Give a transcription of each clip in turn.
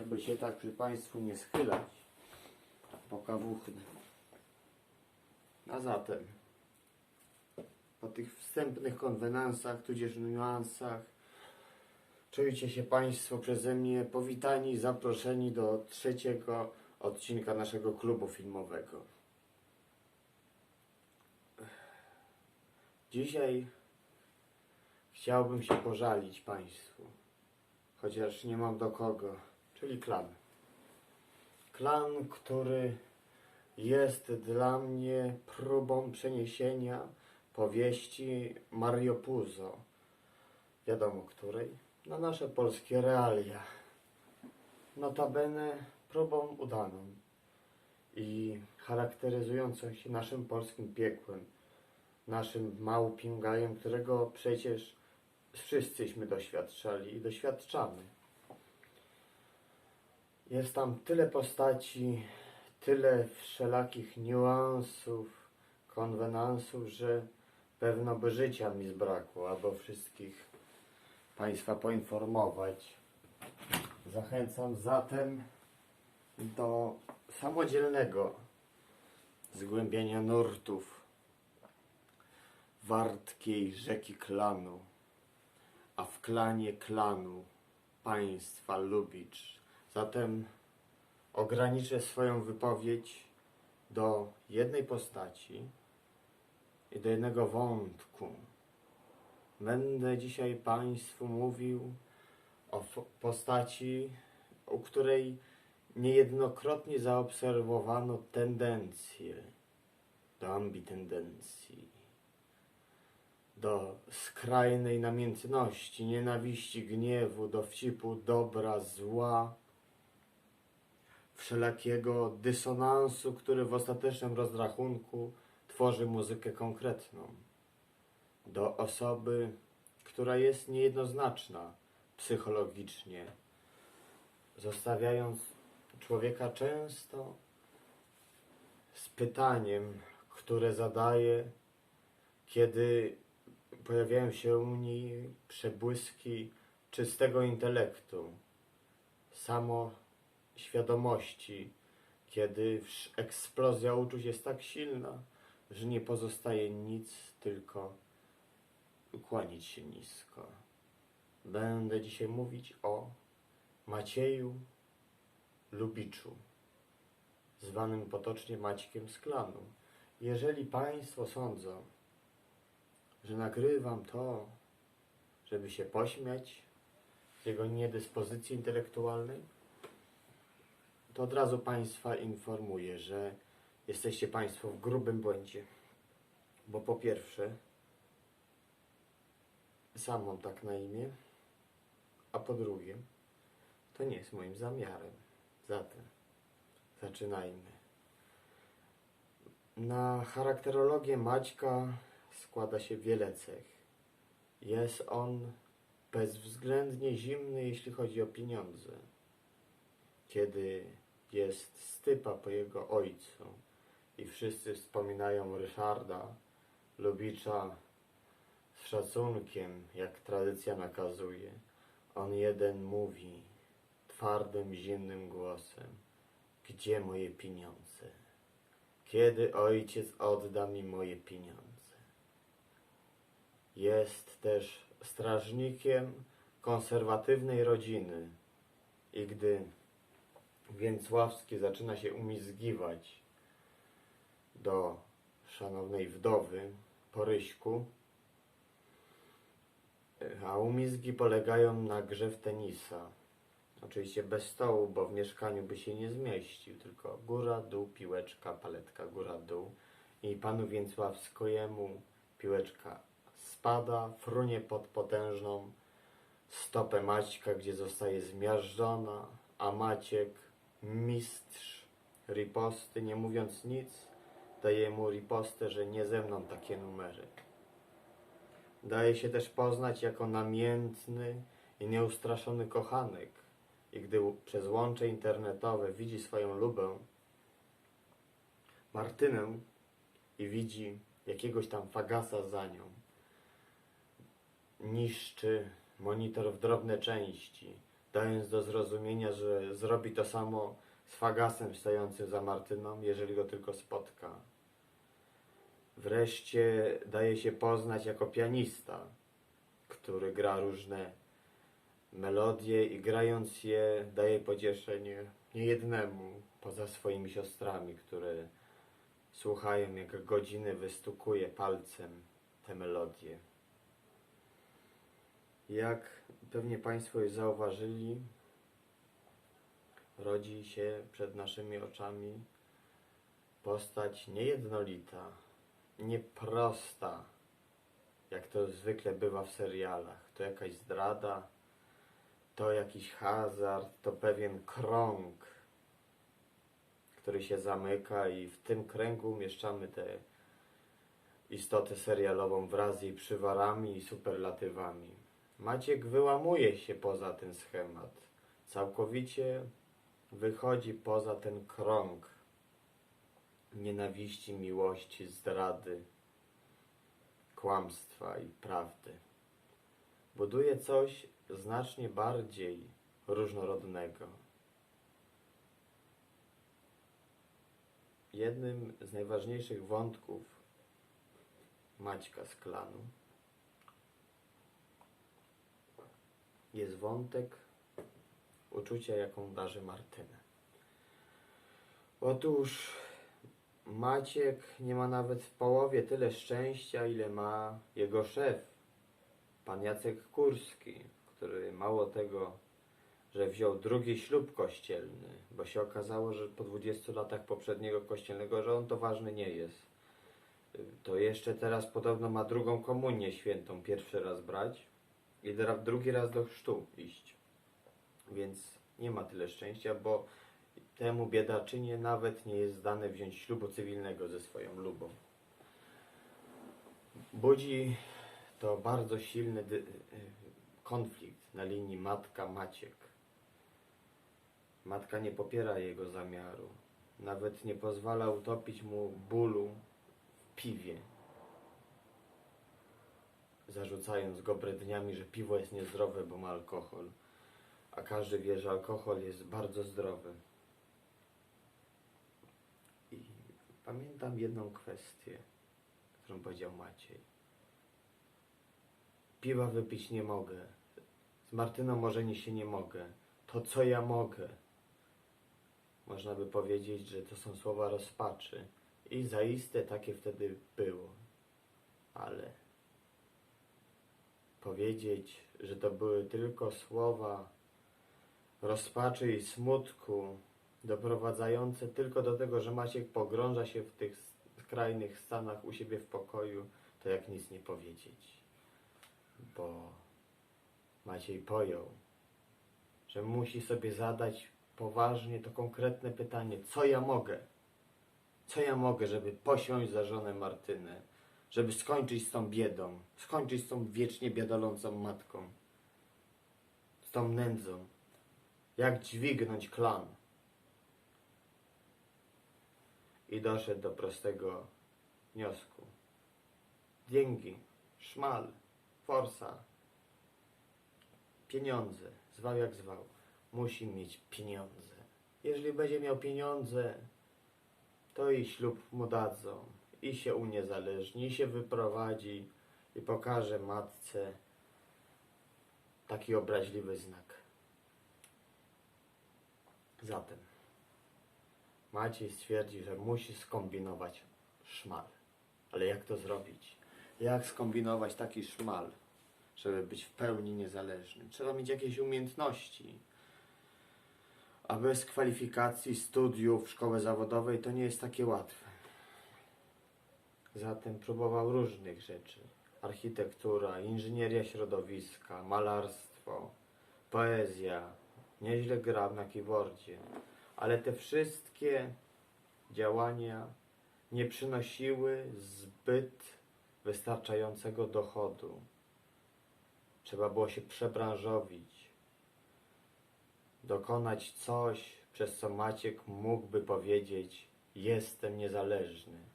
aby się tak przy Państwu nie schylać, pokawuchnę. A zatem, po tych wstępnych konwenansach, tudzież niuansach, czujcie się Państwo przeze mnie powitani i zaproszeni do trzeciego odcinka naszego klubu filmowego. Dzisiaj chciałbym się pożalić Państwu, chociaż nie mam do kogo, czyli klan. Klan, który jest dla mnie próbą przeniesienia powieści Mario Puzo, wiadomo której, na nasze polskie realia. Notabene próbą udaną i charakteryzującą się naszym polskim piekłem, naszym małpim gajem, którego przecież wszyscyśmy doświadczali i doświadczamy. Jest tam tyle postaci, tyle wszelakich niuansów, konwenansów, że pewno by życia mi zbrakło, aby wszystkich Państwa poinformować. Zachęcam zatem do samodzielnego zgłębiania nurtów wartkiej rzeki klanu, a w klanie klanu państwa Lubicz. Zatem ograniczę swoją wypowiedź do jednej postaci i do jednego wątku. Będę dzisiaj Państwu mówił o postaci, u której niejednokrotnie zaobserwowano tendencje do ambitendencji, do skrajnej namiętności, nienawiści, gniewu, dowcipu, dobra, zła, wszelakiego dysonansu, który w ostatecznym rozrachunku tworzy muzykę konkretną. Do osoby, która jest niejednoznaczna psychologicznie, zostawiając człowieka często z pytaniem, które zadaje, kiedy pojawiają się u niej przebłyski czystego intelektu, samoświadomości, kiedy eksplozja uczuć jest tak silna, że nie pozostaje nic, tylko ukłonić się nisko. Będę dzisiaj mówić o Macieju Lubiczu, zwanym potocznie Maćkiem z klanu. Jeżeli Państwo sądzą, że nagrywam to, żeby się pośmiać z jego niedyspozycji intelektualnej, to od razu Państwa informuję, że jesteście Państwo w grubym błędzie. Bo po pierwsze, sam mam tak na imię, a po drugie, to nie jest moim zamiarem. Zatem zaczynajmy. Na charakterologię Maćka składa się wiele cech. Jest on bezwzględnie zimny, jeśli chodzi o pieniądze. Kiedy jest stypa po jego ojcu i wszyscy wspominają Ryszarda, Lubicza z szacunkiem, jak tradycja nakazuje, on jeden mówi twardym, zimnym głosem: Gdzie moje pieniądze? Kiedy ojciec odda mi moje pieniądze? Jest też strażnikiem konserwatywnej rodziny i gdy Więcławski zaczyna się umizgiwać do szanownej wdowy Poryśku, a umizgi polegają na grze w tenisa. Oczywiście bez stołu, bo w mieszkaniu by się nie zmieścił, tylko góra, dół, piłeczka, paletka, góra, dół. I panu Więcławskojemu piłeczka spada, frunie pod potężną stopę Maćka, gdzie zostaje zmiażdżona, a Maciek, mistrz riposty, nie mówiąc nic, daje mu ripostę, że nie ze mną takie numery. Daje się też poznać jako namiętny i nieustraszony kochanek. I gdy przez łącze internetowe widzi swoją lubę, Martynę, i widzi jakiegoś tam fagasa za nią, niszczy monitor w drobne części, dając do zrozumienia, że zrobi to samo z Fagasem stojącym za Martyną, jeżeli go tylko spotka. Wreszcie daje się poznać jako pianista, który gra różne melodie i grając je daje pocieszenie niejednemu poza swoimi siostrami, które słuchają jak godziny wystukuje palcem te melodie. Jak pewnie Państwo już zauważyli, rodzi się przed naszymi oczami postać niejednolita, nieprosta, jak to zwykle bywa w serialach. To jakaś zdrada, to jakiś hazard, to pewien krąg, który się zamyka i w tym kręgu umieszczamy tę istotę serialową wraz z jej przywarami i superlatywami. Maciek wyłamuje się poza ten schemat. Całkowicie wychodzi poza ten krąg nienawiści, miłości, zdrady, kłamstwa i prawdy. Buduje coś znacznie bardziej różnorodnego. Jednym z najważniejszych wątków Maćka z klanu jest wątek uczucia, jaką darzy Martynę. Otóż Maciek nie ma nawet w połowie tyle szczęścia, ile ma jego szef, pan Jacek Kurski, który mało tego, że wziął drugi ślub kościelny, bo się okazało, że po 20 latach poprzedniego kościelnego, że on to ważny nie jest. To jeszcze teraz podobno ma drugą komunię świętą pierwszy raz brać i drugi raz do chrztu iść. Więc nie ma tyle szczęścia, bo temu biedaczynie nawet nie jest dane wziąć ślubu cywilnego ze swoją lubą. Budzi to bardzo silny konflikt na linii matka-maciek. Matka nie popiera jego zamiaru. Nawet nie pozwala utopić mu bólu w piwie. Zarzucając go bredniami, że piwo jest niezdrowe, bo ma alkohol. A każdy wie, że alkohol jest bardzo zdrowy. I pamiętam jedną kwestię, którą powiedział Maciej. Piwa wypić nie mogę. Z Martyną może nie się nie mogę. To co ja mogę? Można by powiedzieć, że to są słowa rozpaczy. I zaiste takie wtedy było. Ale powiedzieć, że to były tylko słowa rozpaczy i smutku, doprowadzające tylko do tego, że Maciek pogrąża się w tych skrajnych stanach u siebie w pokoju, to jak nic nie powiedzieć. Bo Maciej pojął, że musi sobie zadać poważnie to konkretne pytanie, co ja mogę? Co ja mogę, żeby posiąść za żonę Martynę? Żeby skończyć z tą biedą, skończyć z tą wiecznie biadolącą matką, z tą nędzą. Jak dźwignąć klan? I doszedł do prostego wniosku. Dzięki, szmal, forsa, pieniądze, zwał jak zwał, musi mieć pieniądze. Jeżeli będzie miał pieniądze, to i ślub mu dadzą, i się uniezależni, i się wyprowadzi, i pokaże matce taki obraźliwy znak. Zatem Maciej stwierdzi, że musi skombinować szmal. Ale jak to zrobić? Jak skombinować taki szmal, żeby być w pełni niezależnym? Trzeba mieć jakieś umiejętności. A bez kwalifikacji, studiów, szkoły zawodowej to nie jest takie łatwe. Zatem próbował różnych rzeczy. Architektura, inżynieria środowiska, malarstwo, poezja. Nieźle grał na keyboardzie. Ale te wszystkie działania nie przynosiły zbyt wystarczającego dochodu. Trzeba było się przebranżowić, dokonać coś, przez co Maciek mógłby powiedzieć: Jestem niezależny.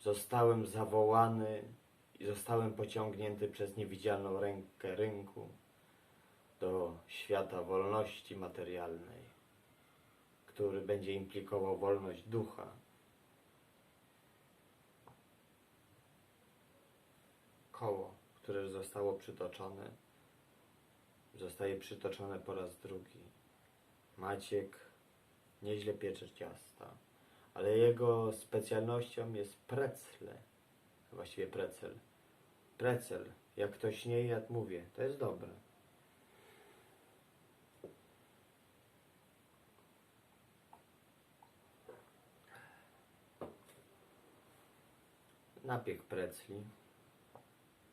Zostałem zawołany i zostałem pociągnięty przez niewidzialną rękę rynku do świata wolności materialnej, który będzie implikował wolność ducha. Koło, które zostało przytoczone, zostaje przytoczone po raz drugi. Maciek nieźle piecze ciasta, ale jego specjalnością jest precle, właściwie precel. Precel, jak ktoś nie jadł, mówię, to jest dobre. Napiek precli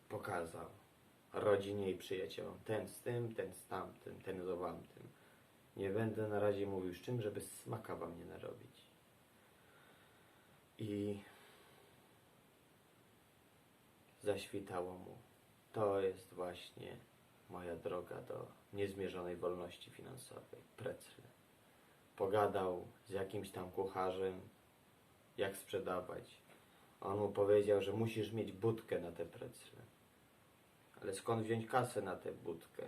pokazał rodzinie i przyjaciołom. Ten z tym, ten z tamtym, ten z owamtym. Nie będę na razie mówił z czym, żeby smaka wam nie narobić. I zaświtało mu. To jest właśnie moja droga do niezmierzonej wolności finansowej. Precle. Pogadał z jakimś tam kucharzem, jak sprzedawać. On mu powiedział, że musisz mieć budkę na te precle. Ale skąd wziąć kasę na tę budkę?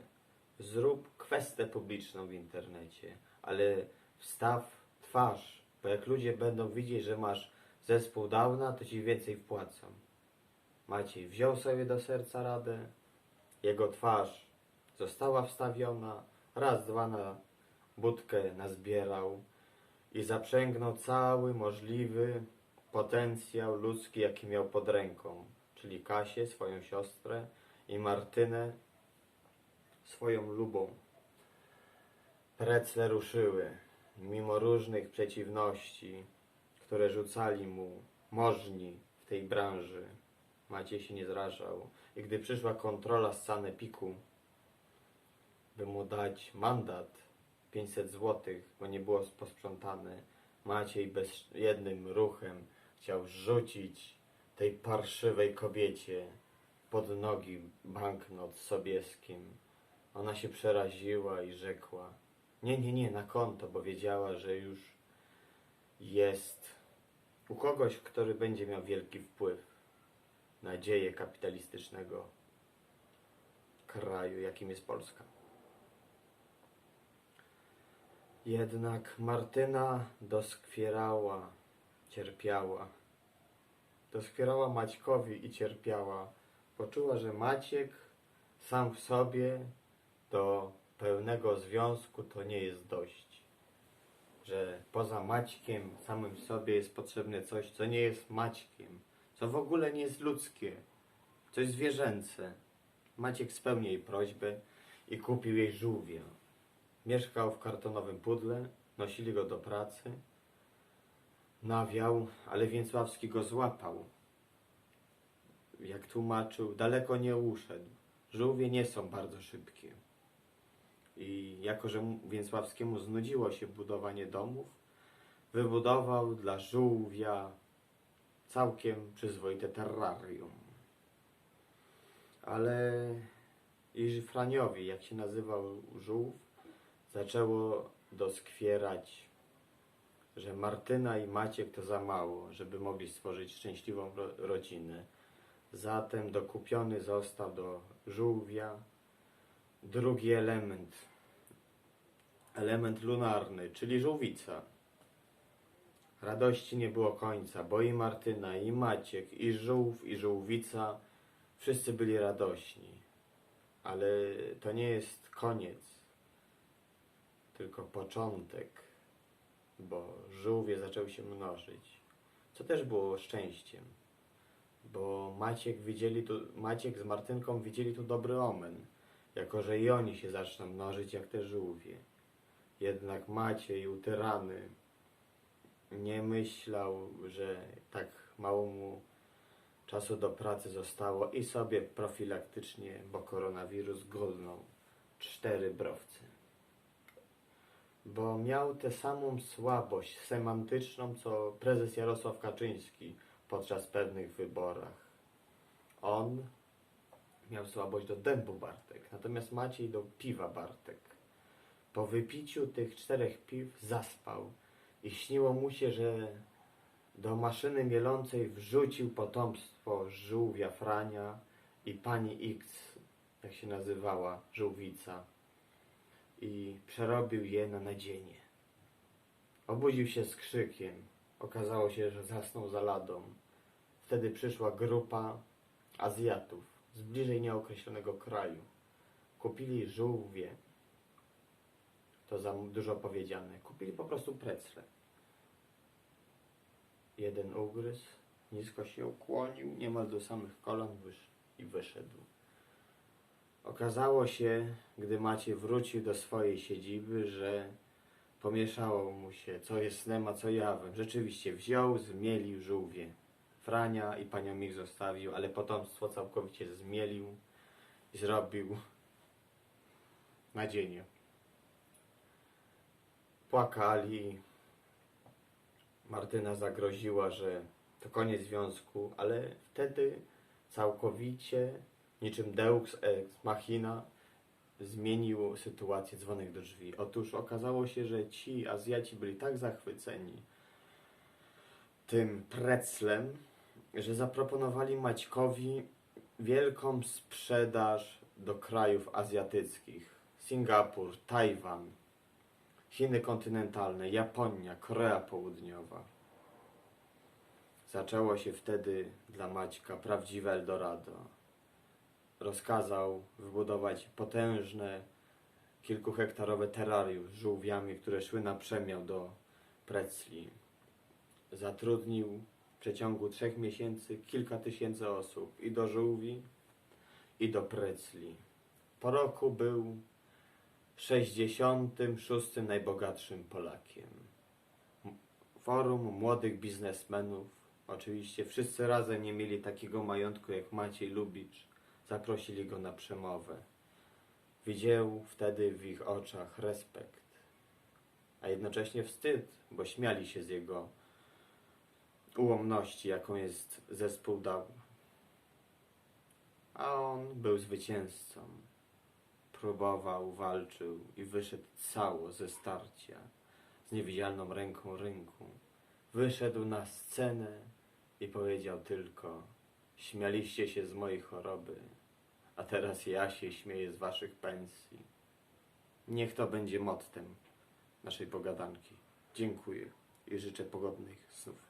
Zrób kwestę publiczną w internecie, ale wstaw twarz, bo jak ludzie będą widzieć, że masz zespół Downa, to ci więcej wpłacą. Maciej wziął sobie do serca radę, jego twarz została wstawiona, raz, dwa na budkę nazbierał i zaprzęgnął cały możliwy potencjał ludzki, jaki miał pod ręką, czyli Kasię, swoją siostrę i Martynę, swoją lubą. Precle ruszyły, mimo różnych przeciwności, które rzucali mu możni w tej branży. Maciej się nie zrażał. I gdy przyszła kontrola z Sanepiku, by mu dać mandat 500 złotych, bo nie było posprzątane, Maciej bez jednym ruchem chciał rzucić tej parszywej kobiecie pod nogi banknot Sobieskim. Ona się przeraziła i rzekła: Nie, nie, nie, na konto, bo wiedziała, że już jest u kogoś, który będzie miał wielki wpływ na dzieje kapitalistycznego kraju, jakim jest Polska. Jednak Martyna doskwierała, cierpiała. Doskwierała Maćkowi i cierpiała. Poczuła, że Maciek sam w sobie do pełnego związku to nie jest dość. Że poza Maćkiem samym sobie jest potrzebne coś, co nie jest Maćkiem, co w ogóle nie jest ludzkie, coś zwierzęce. Maciek spełnił jej prośbę i kupił jej żółwia. Mieszkał w kartonowym pudle, nosili go do pracy. Nawiał, ale Więcławski go złapał. Jak tłumaczył, daleko nie uszedł. Żółwie nie są bardzo szybkie. I jako, że mu- Więcławskiemu znudziło się budowanie domów, wybudował dla żółwia całkiem przyzwoite terrarium. Ale i Franiowi, jak się nazywał żółw, zaczęło doskwierać, że Martyna i Maciek to za mało, żeby mogli stworzyć szczęśliwą ro- rodzinę. Zatem dokupiony został do żółwia drugi element, element lunarny, czyli żółwica. Radości nie było końca, bo i Martyna, i Maciek, i żółw, i żółwica, wszyscy byli radośni. Ale to nie jest koniec, tylko początek, bo żółwie zaczęły się mnożyć, co też było szczęściem, bo Maciek, widzieli tu, Maciek z Martynką widzieli tu dobry omen, jako że i oni się zaczną mnożyć jak te żółwie. Jednak Maciej, utyrany, nie myślał, że tak mało mu czasu do pracy zostało i sobie profilaktycznie, bo koronawirus godnął cztery browce. Bo miał tę samą słabość semantyczną, co prezes Jarosław Kaczyński podczas pewnych wyborach. On miał słabość do dębu Bartek, natomiast Maciej do piwa Bartek. Po wypiciu tych czterech piw zaspał i śniło mu się, że do maszyny mielącej wrzucił potomstwo żółwia Frania i pani X, jak się nazywała, żółwica. i przerobił je na nadzienie. Obudził się z krzykiem. Okazało się, że zasnął za ladą. Wtedy przyszła grupa Azjatów z bliżej nieokreślonego kraju. Kupili żółwie. To za dużo powiedziane. Kupili po prostu precle. Jeden ugryzł, nisko się ukłonił, niemal do samych kolan i wyszedł. Okazało się, gdy Maciej wrócił do swojej siedziby, że pomieszało mu się, co jest snem, a co jawem. Rzeczywiście wziął, zmielił żółwie. Frania i panią Mich zostawił, ale potomstwo całkowicie zmielił i zrobił nadzienie. Płakali. Martyna zagroziła, że to koniec związku, ale wtedy całkowicie, niczym Deux ex machina, zmienił sytuację dzwonek do drzwi. Otóż okazało się, że ci Azjaci byli tak zachwyceni tym preclem, że zaproponowali Maćkowi wielką sprzedaż do krajów azjatyckich. Singapur, Tajwan, Chiny kontynentalne, Japonia, Korea Południowa. Zaczęło się wtedy dla Maćka prawdziwe Eldorado. Rozkazał wybudować potężne, kilkuhektarowe terrarium z żółwiami, które szły na przemiał do Precli. Zatrudnił przeciągu trzech miesięcy kilka tysięcy osób i do żółwi, i do Precli. Po roku był 66 najbogatszym Polakiem. Forum młodych biznesmenów, oczywiście wszyscy razem nie mieli takiego majątku jak Maciej Lubicz, zaprosili go na przemowę. Widział wtedy w ich oczach respekt, a jednocześnie wstyd, bo śmiali się z jego ułomności, jaką jest zespół DAW. A on był zwycięzcą próbował, walczył i wyszedł cało ze starcia z niewidzialną ręką rynku. Wyszedł na scenę i powiedział tylko: Śmialiście się z mojej choroby, a teraz ja się śmieję z waszych pensji. Niech to będzie mottem naszej pogadanki. Dziękuję i życzę pogodnych snów.